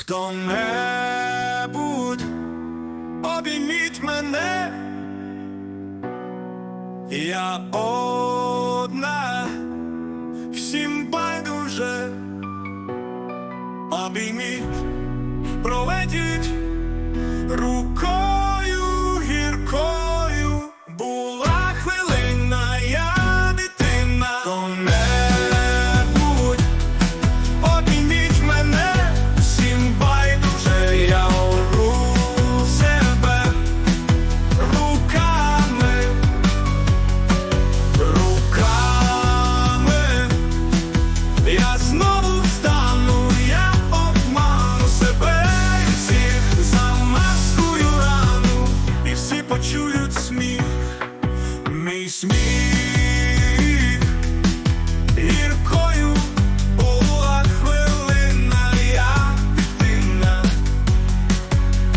Хто-небудь обійміть мене, я одна, всім байдуже, обійміть, проведіть рукою Гіркою була хвилина, я дитина,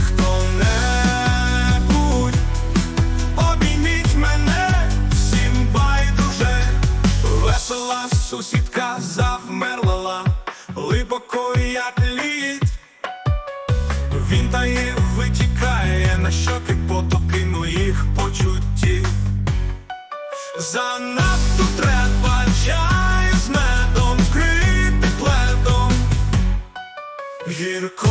хто-небудь обійміть мене, всім байдуже, весела сусідка завмерла, глибоко як лід. Він тає витікає на щоки потоки моїх. Занадто треба чаю з медом, вкрити пледом. Гірко